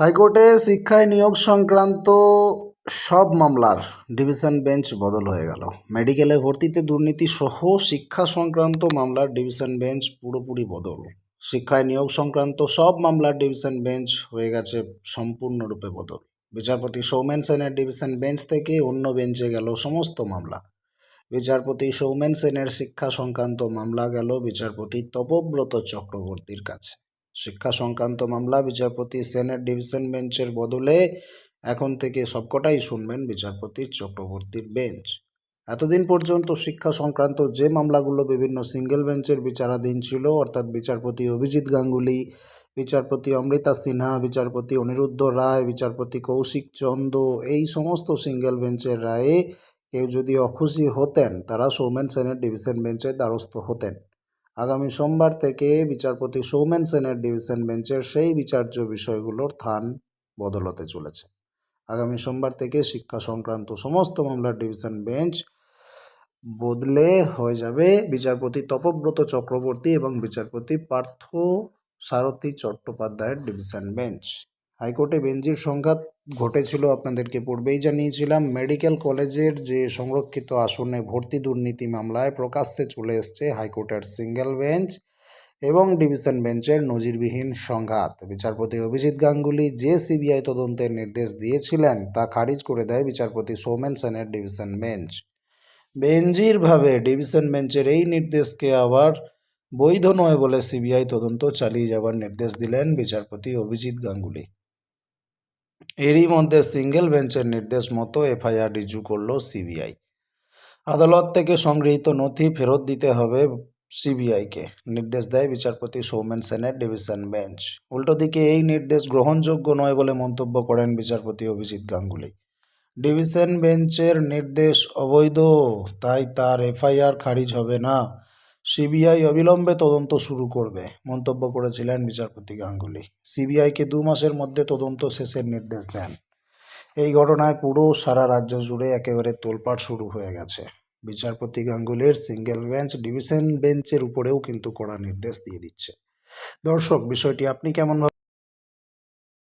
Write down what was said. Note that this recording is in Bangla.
হাইকোর্টে শিক্ষায় নিয়োগ সংক্রান্ত সব মামলার ডিভিশন বেঞ্চ বদল হয়ে গেল। মেডিকেলে ভর্তিতে দুর্নীতি সহ শিক্ষা সংক্রান্ত মামলার ডিভিশন বেঞ্চ পুরোপুরি বদল। শিক্ষায় নিয়োগ সংক্রান্ত সব মামলার ডিভিশন বেঞ্চ হয়ে গেছে সম্পূর্ণরূপে বদল। বিচারপতি সৌমেন সেনের ডিভিশন বেঞ্চ থেকে অন্য বেঞ্চে গেল সমস্ত মামলা। বিচারপতি সৌমেন সেনের শিক্ষা সংক্রান্ত মামলা গেল বিচারপতি তপব্রত চক্রবর্তীর কাছে। শিক্ষা সংক্রান্ত মামলা, বিচারপতি সেনেট ডিভিশন বেঞ্চের বদলে এখন থেকে সবকটাই শুনবেন বিচারপতি চক্রবর্তীর বেঞ্চ। এতদিন পর্যন্ত শিক্ষা সংক্রান্ত যে মামলাগুলো বিভিন্ন সিঙ্গেল বেঞ্চের বিচারাধীন ছিল, অর্থাৎ বিচারপতি অভিজিৎ গাঙ্গুলি, বিচারপতি অমৃতা সিনহা, বিচারপতি অনিরুদ্ধ রায়, বিচারপতি কৌশিক চন্দ, এই সমস্ত সিঙ্গেল বেঞ্চের রায়ে কেউ যদি অখুশি হতেন, তারা সৌমেন সেনের ডিভিশন বেঞ্চের দ্বারস্থ হতেন। আগামী সোমবার থেকে বিচারপতি সৌমেন সেনের ডিভিশন বেঞ্চের সেই বিচার্য বিষয়গুলোর থান বদল হতে চলেছে। আগামী সোমবার থেকে শিক্ষা সংক্রান্ত সমস্ত মামলার ডিভিশন বেঞ্চ বদলে হয়ে যাবে বিচারপতি তপব্রত চক্রবর্তী এবং বিচারপতি পার্থ সারথী চট্টোপাধ্যায়ের ডিভিশন বেঞ্চ। হাইকোর্টে বেঞ্চের সংঘাত ঘটেছিল আপনাদেরকে পূর্বেই জানিয়েছিলাম। মেডিকেল কলেজের যে সংরক্ষিত আসনে ভর্তি দুর্নীতি মামলায় প্রকাশ্যে চলে এসছে হাইকোর্টের সিঙ্গেল বেঞ্চ এবং ডিভিশন বেঞ্চের নজিরবিহীন সংঘাত। বিচারপতি অভিজিৎ গাঙ্গুলি যে সিবিআই তদন্তের নির্দেশ দিয়েছিলেন, তা খারিজ করে দেয় বিচারপতি সৌমেন সেনের ডিভিশন বেঞ্চ। বেঞ্জিরভাবে ডিভিশন বেঞ্চের এই নির্দেশকে আবার বৈধ নয় বলে সিবিআই তদন্ত চালিয়ে যাবার নির্দেশ দিলেন বিচারপতি অভিজিৎ গাঙ্গুলি। এরই মধ্যে সিঙ্গেল বেঞ্চের নির্দেশ মতো এফআইআর রিজু করল সিবিআই। আদালত থেকে সংগৃহীত নথি ফেরত দিতে হবে সিবিআইকে, নির্দেশ দেয় বিচারপতি সৌমেন সেনের ডিভিশন বেঞ্চ। উল্টো দিকে এই নির্দেশ গ্রহণযোগ্য নয় বলে মন্তব্য করেন বিচারপতি অভিজিৎ গাঙ্গুলি। ডিভিশন বেঞ্চের নির্দেশ অবৈধ, তাই তার এফআইআর খারিজ হবে না। সিবিআই অবিলম্বে তদন্ত শুরু করবে, মন্তব্য করেছিলেন বিচারপতি গাঙ্গুলি। সিবিআইকে দু মাসের মধ্যে তদন্ত শেষের নির্দেশ দেন। এই ঘটনায় পুরো সারা রাজ্য জুড়ে একেবারে তোলপাট শুরু হয়ে গেছে। বিচারপতি গাঙ্গুলির সিঙ্গেল বেঞ্চ ডিভিশন বেঞ্চের উপরেও কিন্তু কড়া নির্দেশ দিয়ে দিচ্ছে। দর্শক, বিষয়টি আপনি কেমন